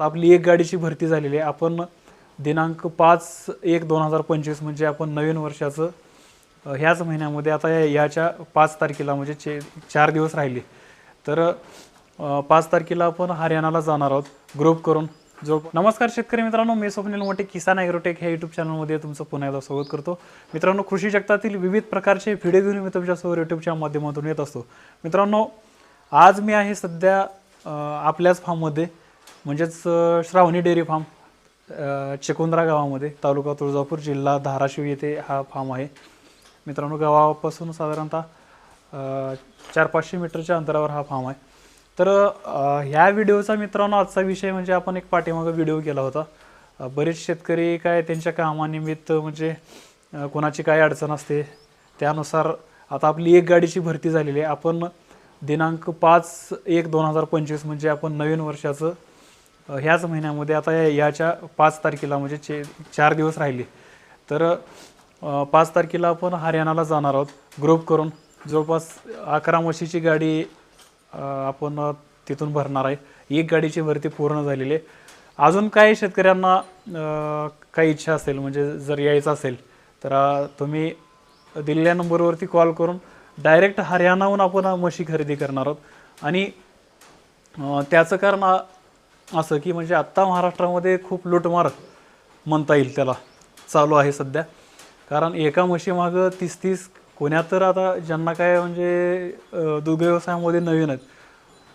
आपली एक गाडीची भरती झालेली आहे. आपण दिनांक पाच एक दोन हजार पंचवीस म्हणजे आपण नवीन वर्षाचं ह्याच महिन्यामध्ये आता या- याच्या पाच तारखेला म्हणजे चे चार दिवस राहिले. तर पाच तारखेला आपण हरियाणाला जाणार आहोत. ग्रुप करून जो नमस्कार शेतकरी मित्रांनो मी स्वप्नील मोठे किसान ॲग्रोटेक ह्या यूट्यूब चॅनलमध्ये तुमचं पुन्हा एकदा स्वागत करतो. मित्रांनो कृषी जगतातील विविध प्रकारचे व्हिडिओ घेऊन मी तुमच्यासमोर यूट्यूबच्या माध्यमातून येत असतो. मित्रांनो आज मी आहे सध्या आपल्याच फार्ममध्ये म्हणजेच श्रावणी डेअरी फार्म चिकुंद्रा गावामध्ये तालुका तुळजापूर जिल्हा धाराशिव येथे हा फार्म आहे. मित्रांनो गावापासून साधारणतः चार पाचशे मीटरच्या अंतरावर हा फार्म आहे. तर ह्या व्हिडिओचा मित्रांनो आजचा विषय म्हणजे आपण एक पाठीमागं व्हिडिओ केला होता. बरेच शेतकरी काय त्यांच्या कामानिमित्त म्हणजे कोणाची काय अडचण असते त्यानुसार आता आपली एक गाडीची भरती झालेली आहे. आपण दिनांक पाच एक दोन हजार पंचवीस म्हणजे आपण नवीन वर्षाचं ह्याच महिन्यामध्ये आता या- याच्या पाच तारखेला म्हणजे चे चार दिवस राहिले. तर पाच तारखेला आपण हरियाणाला जाणार आहोत. ग्रुप करून जवळपास अकरा म्हशीची गाडी आपण तिथून भरणार आहे. एक गाडीची भरती पूर्ण झालेली आहे. अजून काही शेतकऱ्यांना काही इच्छा असेल म्हणजे जर यायचं असेल तर तुम्ही दिलेल्या नंबरवरती कॉल करून डायरेक्ट हरियाणाहून आपण म्हशी खरेदी करणार आहोत. आणि त्याचं कारण असं की म्हणजे आत्ता महाराष्ट्रामध्ये खूप लूटमार म्हणता येईल त्याला. चालू आहे सध्या. कारण एका म्हशीमागं तीस तीस कोण्या तर आता ज्यांना काय म्हणजे दुग्धव्यवसायामध्ये दुग्ध व्यवसायामध्ये नवीन आहेत.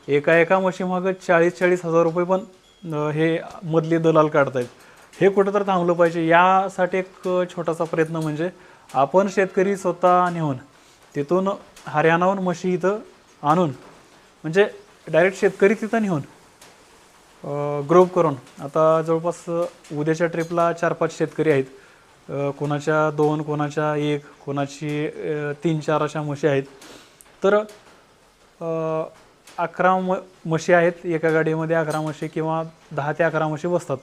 एका एका म्हशीमागं चाळीस चाळीस हजार रुपये पण हे मधले दलाल काढत आहेत हे कुठं तर थांबलं पाहिजे. यासाठी एक छोटासा प्रयत्न म्हणजे आपण शेतकरी स्वतः नेऊन तिथून हरियाणाहून म्हशी इथं आणून म्हणजे डायरेक्ट शेतकरी तिथं नेऊन ग्रोप करून. आता जवळपास उद्याच्या ट्रिपला चार पाच शेतकरी आहेत. कोणाच्या दोन कोणाच्या एक कोणाची तीन चार अशा म्हशी आहेत. तर अकरा म म्हशी आहेत. एका गाडीमध्ये अकरा म्हशी किंवा दहा ते अकरा म्हशी बसतात.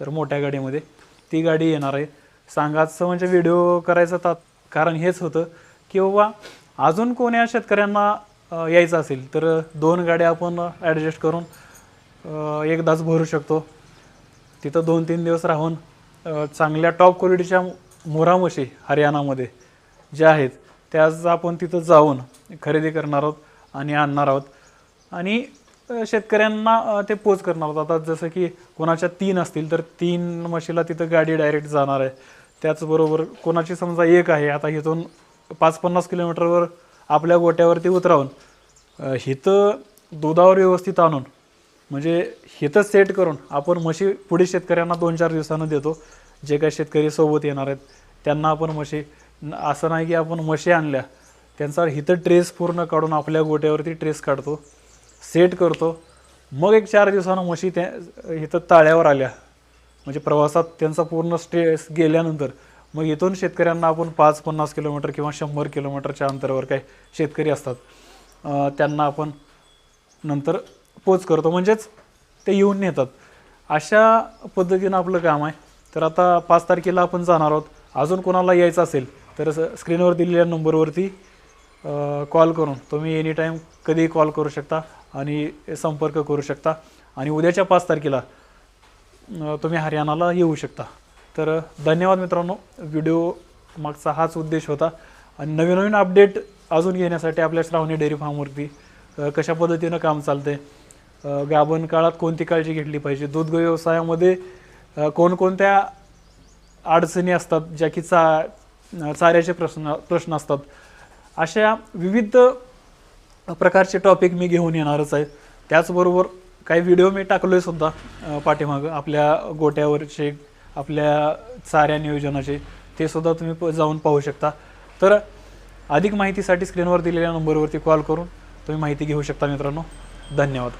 तर मोठ्या गाडीमध्ये. ती गाडी येणार आहे. सांगायचं म्हणजे व्हिडिओ करायचं तात कारण हेच होतं की बाबा अजून कोण्या शेतकऱ्यांना यायचं असेल तर दोन गाड्या आपण ॲडजस्ट करून एकदाच भरू शकतो. तिथं दोन तीन दिवस राहून चांगल्या टॉप क्वालिटीच्या मोरा म्हशी हरियाणामध्ये ज्या आहेत त्याच आपण तिथं जाऊन खरेदी करणार आहोत आणि आणणार आहोत. आणि शेतकऱ्यांना ते पोच करणार आहोत. आता जसं की कोणाच्या तीन असतील तर तीन म्हशीला तिथं गाडी डायरेक्ट जाणार आहे. त्याचबरोबर कोणाची समजा एक आहे आता इथून पाच पन्नास किलोमीटरवर आपल्या गोट्यावरती उतरावून हिथं दुधावर व्यवस्थित आणून म्हणजे हिथं सेट करून आपण म्हशी पुढे शेतकऱ्यांना दोन चार दिवसानं देतो. जे काही शेतकरी सोबत येणार आहेत त्यांना आपण म्हशी असं नाही की आपण म्हशी आणल्या त्यांचा हिथं ट्रेस पूर्ण काढून आपल्या गोट्यावरती ट्रेस काढतो सेट करतो. मग एक चार दिवसानं म्हशी त्या इथं ताळ्यावर आल्या. म्हणजे प्रवासात त्यांचा पूर्ण स्ट्रेस गेल्यानंतर मग इथून शेतकऱ्यांना आपण पाच पन्नास किलोमीटर किंवा शंभर किलोमीटरच्या अंतरावर काही शेतकरी असतात त्यांना आपण नंतर पोच करतो. म्हणजेच ते येऊन नेतात. अशा पद्धतीनं आपलं काम आहे. तर आता पाच तारखेला आपण जाणार आहोत. अजून कोणाला यायचं असेल तर स्क्रीनवर दिलेल्या नंबरवरती कॉल करून तुम्ही एनी टाईम कधीही कॉल करू शकता आणि संपर्क करू शकता. आणि उद्याच्या पाच तारखेला तुम्ही हरियाणाला येऊ शकता. तर धन्यवाद मित्रांनो. व्हिडिओ मागचा हाच उद्देश होता. आणि नवीन नवीन अपडेट अजून घेण्यासाठी आपल्या श्रावणी डेअरी फार्मवरती कशा पद्धतीनं काम चालतं आहे गाभण काळात कोणती काळजी घेतली पाहिजे? दूध व्यवसायामध्ये कोणकोणत्या अडचणी असतात ज्या की चा चाऱ्याचे प्रश्न प्रश्न असतात? अशा विविध प्रकारचे टॉपिक मी घेऊन येणारच आहे. त्याचबरोबर काही व्हिडिओ मी टाकलोय सुद्धा पाठीमागं. आपल्या गोट्यावरचे आपल्या चाऱ्या नियोजनाचे ते सुद्धा तुम्ही प- जाऊन पाहू शकता. तर अधिक माहितीसाठी स्क्रीनवर दिलेल्या नंबरवरती कॉल करून तुम्ही माहिती घेऊ शकता मित्रांनो. धन्यवाद.